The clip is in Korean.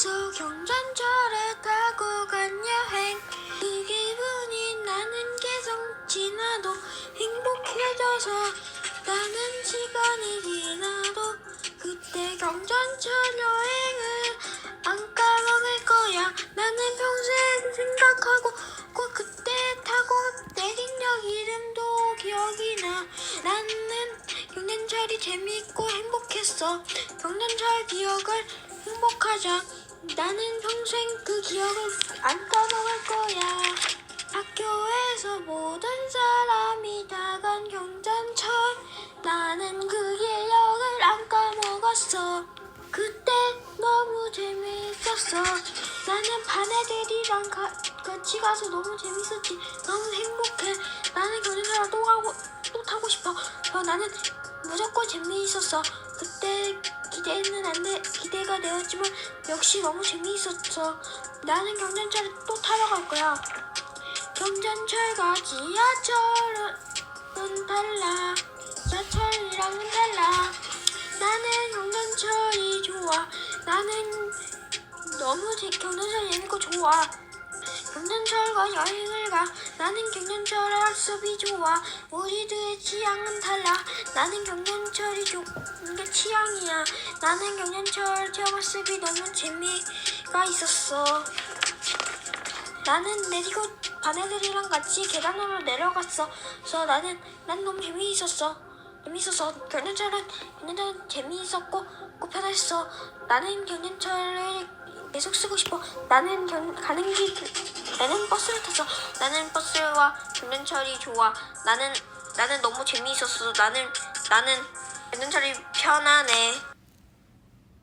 경전철에 타고 간 여행. 그 기분이 나는 계속 지나도 행복해져서 나는 시간이 지나도 그때 경전철 여행을 안 까먹을 거야. 나는 평생 생각하고 꼭 그때 타고 내린 역 이름도 기억이 나. 나는 경전철이 재밌고 행복했어. 경전철 기억을 행복하자 나는 평생 그 기억을 안 까먹을 거야. 학교에서 모든 사람이 다 간 경전철. 나는 그 기억을 안 까먹었어. 그때 너무 재미있었어. 나는 반 애들이랑 가- 같이 가서 너무 재밌었지. 너무 행복해. 나는 경전철 또 가고 또 타고 싶어. 어, 나는 무조건 재미있었어. 그때 안돼 기대가 되었지만 역시 너무 재미있었어. 나는 경전철을 또 타러 갈 거야. 경전철과 지하철은 달라. 지하철이랑은 달라. 나는 경전철이 좋아. 나는 너무 제 경전철 재밌고 좋아 경전철과 여행을 가 나는 경전철 학습이 좋아 우리들의 취향은 달라 나는 경전철이 좋은 게 취향이야 나는 경전철 체험 학습이 너무 재미가 있었어 나는 내리고 반애들이랑 같이 계단으로 내려갔어. 그래서 나는 난 너무 재미있었어. 재미있었어. 경전철은 경전철은 재미있었고 고 편했어. 나는 경전철을 계속 쓰고 싶어. 나는 경, 가는 길 나는 버스를 탔어. 나는 버스와 경전철이 좋아. 나는 나는 너무 재미있었어. 나는 나는 경전철이 편하네.